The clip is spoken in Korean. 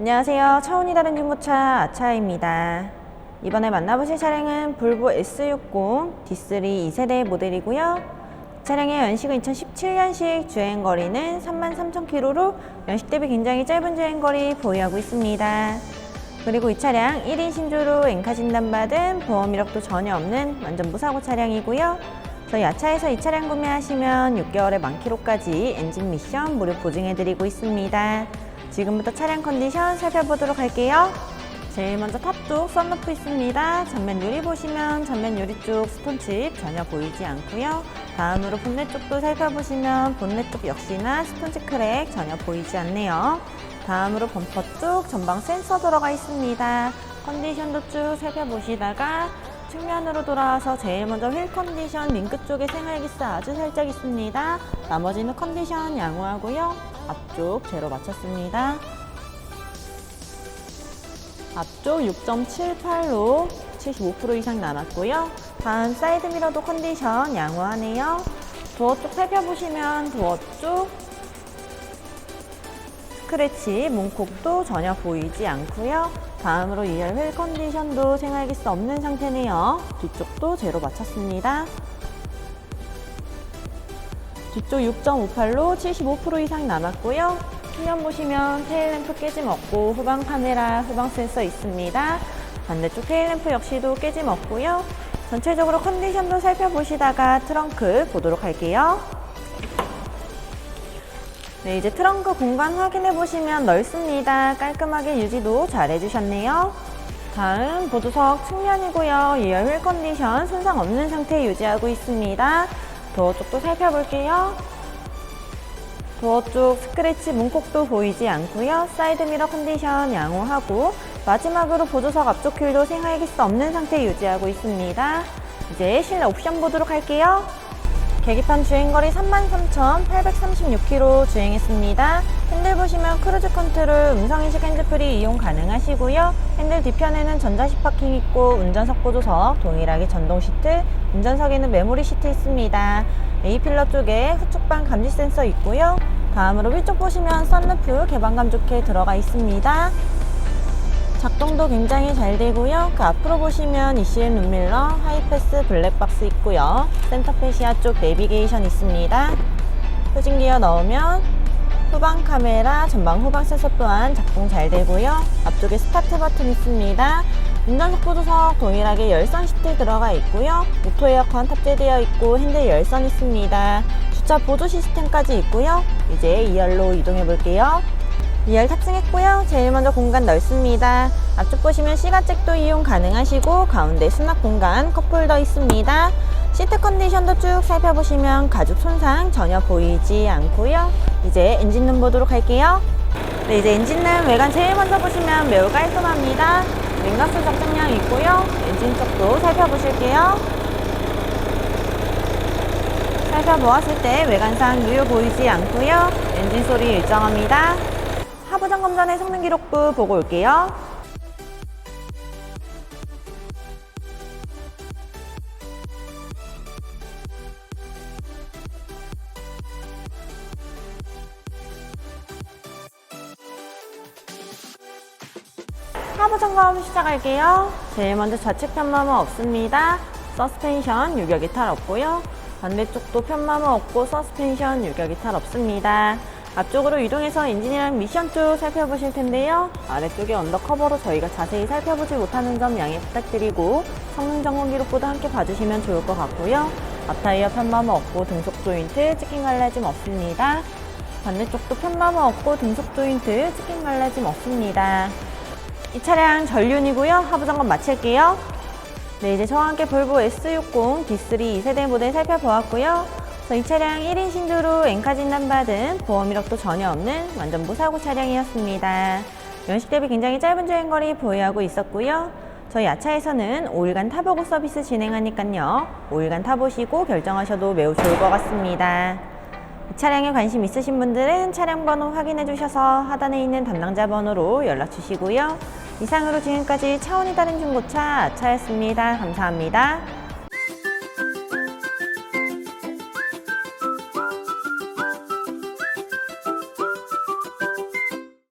안녕하세요. 차원이 다른 중고차 아차입니다. 이번에 만나보실 차량은 볼보 S60 D3 2세대 모델이고요. 차량의 연식은 2017년식 주행거리는 33,000km로 연식 대비 굉장히 짧은 주행거리 보유하고 있습니다. 그리고 이 차량 1인 신조로 엔카 진단받은 보험 이력도 전혀 없는 완전 무사고 차량이고요. 저희 아차에서 이 차량 구매하시면 6개월의 만키로까지 엔진 미션 무료 보증해드리고 있습니다. 지금부터 차량 컨디션 살펴보도록 할게요. 제일 먼저 탑 쪽 썬루프 있습니다. 전면 유리 보시면 전면 유리 쪽 스톤칩 전혀 보이지 않고요. 다음으로 본넷 쪽도 살펴보시면 본넷 쪽 역시나 스톤칩 크랙 전혀 보이지 않네요. 다음으로 범퍼 쪽 전방 센서 들어가 있습니다. 컨디션도 쭉 살펴보시다가 측면으로 돌아와서 제일 먼저 휠 컨디션 링크 쪽에 생활기스 아주 살짝 있습니다. 나머지는 컨디션 양호하고요. 앞쪽 제로 맞췄습니다. 앞쪽 6.78로 75% 이상 남았고요. 다음 사이드 미러도 컨디션 양호하네요. 도어 쪽 살펴보시면 도어 쪽 스크래치, 문콕도 전혀 보이지 않고요. 다음으로 2열 휠 컨디션도 생활기스 없는 상태네요. 뒤쪽도 제로 맞췄습니다. 뒤쪽 6.58로 75% 이상 남았고요. 측면 보시면 테일램프 깨짐 없고 후방 카메라, 후방 센서 있습니다. 반대쪽 테일램프 역시도 깨짐 없고요. 전체적으로 컨디션도 살펴보시다가 트렁크 보도록 할게요. 네, 이제 트렁크 공간 확인해 보시면 넓습니다. 깔끔하게 유지도 잘 해주셨네요. 다음 보조석 측면이고요. 2열 휠 컨디션 손상 없는 상태 유지하고 있습니다. 도어 쪽도 살펴볼게요. 도어 쪽 스크래치 문콕도 보이지 않고요. 사이드 미러 컨디션 양호하고 마지막으로 보조석 앞쪽 휠도 생활기스 없는 상태 유지하고 있습니다. 이제 실내 옵션 보도록 할게요. 계기판 주행거리 33,836km 주행했습니다. 핸들 보시면 크루즈 컨트롤 음성인식 핸즈프리 이용 가능하시고요. 핸들 뒤편에는 전자식 파킹 있고 운전석 보조석 동일하게 전동 시트, 운전석에는 메모리 시트 있습니다. A필러 쪽에 후측방 감지 센서 있고요. 다음으로 위쪽 보시면 썬루프 개방감 좋게 들어가 있습니다. 작동도 굉장히 잘 되고요. 그 앞으로 보시면 ECM 룸밀러, 하이패스 블랙박스 있고요. 센터페시아 쪽 내비게이션 있습니다. 후진 기어 넣으면 후방 카메라, 전방 후방 센서 또한 작동 잘 되고요. 앞쪽에 스타트 버튼 있습니다. 운전석 보조석 동일하게 열선 시트 들어가 있고요. 오토 에어컨 탑재되어 있고 핸들 열선 있습니다. 주차 보조 시스템까지 있고요. 이제 2열로 이동해 볼게요. 2열 탑승했고요. 제일 먼저 공간 넓습니다. 앞쪽 보시면 시가잭도 이용 가능하시고 가운데 수납 공간 컵홀더 있습니다. 시트 컨디션도 쭉 살펴보시면 가죽 손상 전혀 보이지 않고요. 이제 엔진룸 보도록 할게요. 네, 이제 엔진룸 외관 제일 먼저 보시면 매우 깔끔합니다. 냉각수 적정량 있고요. 엔진 쪽도 살펴보실게요. 살펴보았을 때 외관상 유효 보이지 않고요. 엔진 소리 일정합니다. 점검 전에 성능 기록부 보고 올게요. 하부 점검 시작할게요. 제일 먼저 좌측 편마모 없습니다. 서스펜션 유격 이탈 없고요. 반대쪽도 편마모 없고 서스펜션 유격 이탈 없습니다. 앞쪽으로 이동해서 엔진이랑 미션 쪽 살펴보실 텐데요. 아래쪽에 언더커버로 저희가 자세히 살펴보지 못하는 점 양해 부탁드리고 성능 점검 기록부도 함께 봐주시면 좋을 것 같고요. 앞타이어 편마모 없고 등속 조인트, 찍힌 갈라짐 없습니다. 반대쪽도 편마모 없고 등속 조인트, 찍힌 갈라짐 없습니다. 이 차량 전륜이고요. 하부 점검 마칠게요. 네, 이제 저와 함께 볼보 S60 D3 2세대 모델 살펴보았고요. 이 차량 1인 신조로 엔카 진단받은 보험 이력도 전혀 없는 완전 무사고 차량이었습니다. 연식 대비 굉장히 짧은 주행거리 보유하고 있었고요. 저희 야차에서는 5일간 타보고 서비스 진행하니까요. 5일간 타보시고 결정하셔도 매우 좋을 것 같습니다. 이 차량에 관심 있으신 분들은 차량 번호 확인해 주셔서 하단에 있는 담당자 번호로 연락 주시고요. 이상으로 지금까지 차원이 다른 중고차 아차였습니다. 감사합니다.